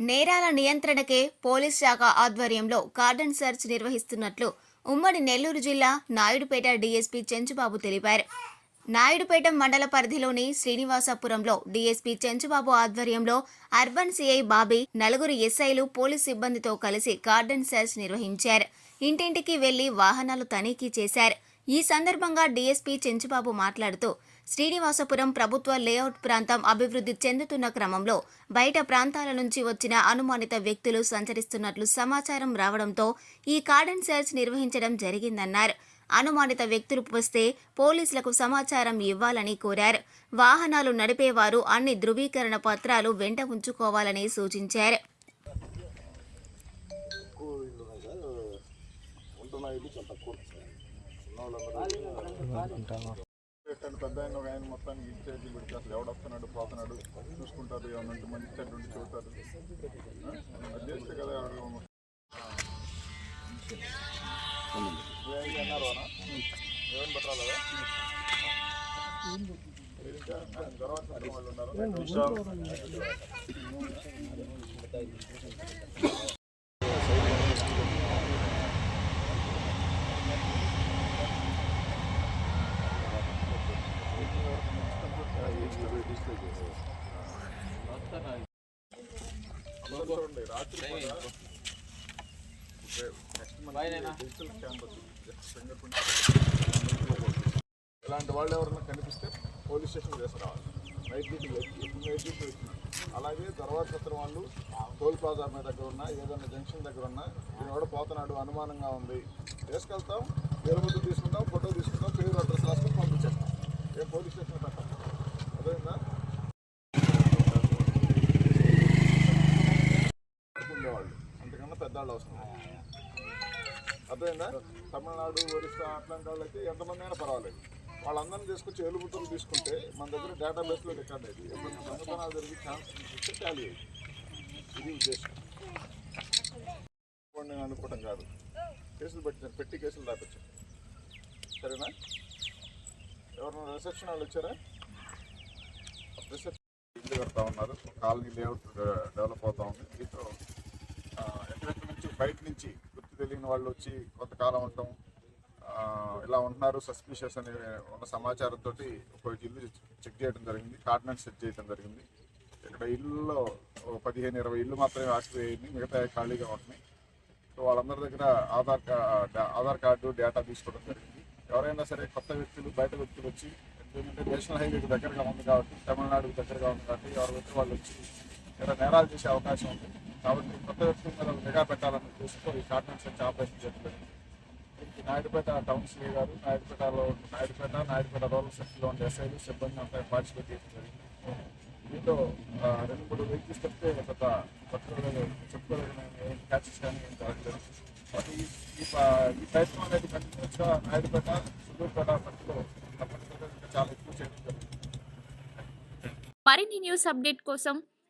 నేరాల నియంత్రణకే పోలీస్ శాఖ ఆధ్వర్యంలో కార్డన్ సెర్చ్ నిర్వహిస్తున్నట్లు ఉమ్మడి నెల్లూరు జిల్లా నాయుడుపేట డీఎస్పీ చెంచుబాబు తెలిపారు. నాయుడుపేట మండల పరిధిలోని శ్రీనివాసపురంలో డీఎస్పీ చెంచుబాబు ఆధ్వర్యంలో అర్బన్ సిఐ బాబీ నలుగురు ఎస్ఐలు పోలీస్ సిబ్బందితో కలిసి కార్డన్ సెర్చ్ నిర్వహించారు. ఇంటింటికి వెళ్ళి వాహనాలు తనిఖీ చేశారు. ఈ సందర్భంగా డీఎస్పీ చెంచుబాబు మాట్లాడుతూ శ్రీనివాసపురం ప్రభుత్వ లేఅవుట్ ప్రాంతం అభివృద్ధి చెందుతున్న క్రమంలో బయట ప్రాంతాల నుంచి వచ్చిన అనుమానిత వ్యక్తులు సంచరిస్తున్నట్లు సమాచారం రావడంతో ఈ కార్డన్ సెర్చ్ నిర్వహించడం జరిగిందన్నారు. అనుమానిత వ్యక్తులు వస్తే పోలీసులకు సమాచారం ఇవ్వాలని కోరారు. వాహనాలు నడిపేవారు అన్ని ధృవీకరణ పత్రాలు వెంట ఉంచుకోవాలని సూచించారు. పెట్టండి పెద్ద ఆయన ఒక ఆయన మొత్తానికి ఇచ్చేది పెడితే అసలు ఎవడు వస్తున్నాడు పోతున్నాడు చూసుకుంటారు ఏమన్నా మంచి చెడ్డ ఉండి చూస్తారు ఆ? అది చేస్తే కదా ఎవరు అన్నారు అన్న? ఏమని పెట్టాలి తర్వాత పెట్టిన వాళ్ళు ఉన్నారు చూడండి రాత్రి ఇలాంటి వాళ్ళు ఎవరైనా కనిపిస్తే పోలీస్ స్టేషన్ తీసుకురావాలి. నైట్ డ్యూటీ ఇప్పుడు నైట్ డ్యూటీ వచ్చిన అలాగే తర్వాత సత్రం వాళ్ళు టోల్ ప్లాజా మీద దగ్గర ఉన్నా ఏదైనా జంక్షన్ దగ్గర ఉన్నా నేను కూడా పోతున్నాడు అనుమానంగా ఉంది. తీసుకెళ్తాం పేరు ముద్దు తీసుకుంటాం ఫోటో తీసుకుంటాం పేరు అడ్రస్ రాసుకొని పంపించేస్తాం. ఏం పోలీస్ స్టేషన్ పెట్టాం. అదేందా పెద్దవాళ్ళు అవసరం అర్థమైందా? తమిళనాడు ఒరిస్సా అట్లాంటి వాళ్ళు అయితే ఎంతమంది అయినా పర్వాలేదు. వాళ్ళందరినీ తీసుకొచ్చి ఎలుగుతులు తీసుకుంటే మన దగ్గర డేటాబేస్లో రికార్డ్ అయ్యింది. ఎప్పుడైనా దొంగతనాలు జరిగి ఛాన్స్ ఇస్తే టాలీ అయ్యి ఇది ఉద్దేశం. నేను అనుకోవడం కాదు. కేసులు పెట్టాను. పెట్టి కేసులు దాపొచ్చాను సరేనా? ఎవరైనా రిసెప్షన్ వాళ్ళు వచ్చారా? రిసెప్షన్ ఇల్లు కడతా ఉన్నారు. కాలనీ లేఅవుట్ డెవలప్ అవుతా ఉంది. దీంతో బయట నుంచి గుర్తు తెలియని వాళ్ళు వచ్చి కొంతకాలం ఉండటం ఇలా ఉంటున్నారు. సస్పిషియస్ అనే ఉన్న సమాచారంతో ఒక ఇల్లు చెక్ చేయడం జరిగింది. కార్డినెన్స్ సెట్ చేయడం జరిగింది. ఇక్కడ ఇల్లులో పదిహేను ఇరవై ఇల్లు మాత్రమే ఆక్యుపై అయింది మిగతా ఖాళీగా ఉంటున్నాయి. సో వాళ్ళందరి దగ్గర ఆధార్ కా- ఆధార్ కార్డు డేటా తీసుకోవడం జరిగింది. ఎవరైనా సరే కొత్త వ్యక్తులు బయట వ్యక్తులు వచ్చి ఎందుకంటే నేషనల్ హైవేకి దగ్గరగా ఉంది కాబట్టి తమిళనాడుకు దగ్గరగా ఉంది కాబట్టి ఎవరి వ్యక్తులు వాళ్ళు వచ్చి ఇక్కడ నేరాలు చేసే అవకాశం ఉంది. కాబట్టి కొత్త వ్యక్తుల మీద నిఘా పెట్టాలని చూస్తూ ఈ కార్డినెన్స్ వచ్చి ఆపరేషన్ చేయడం దీనికి నాయుడుపేట టౌన్సిల్ గారు నాయుడుపేటలో నాయుడుపేట నాయుడుపేట రూరల్ సెక్టర్లో ఉండే ఎస్ఐలు సిబ్బంది అంతా పార్టిసిపేట్ చేయడం జరిగింది. దీంతో రెండు మూడు వెహికల్స్ చెప్తే పెద్ద పట్టుకోలేదు చెప్పుకోలేదు క్యాచెస్ కానీ ఏం జరగలేదు కాబట్టి ఈ- ఈ ప్రయత్నం అనేది కంటిన్యూస్గా నాయుడుపేట సుదూర్పేట పట్టులో చాలా ఎక్కువ చేయడం జరుగుతుంది. మరిన్ని న్యూస్ అప్డేట్ కోసం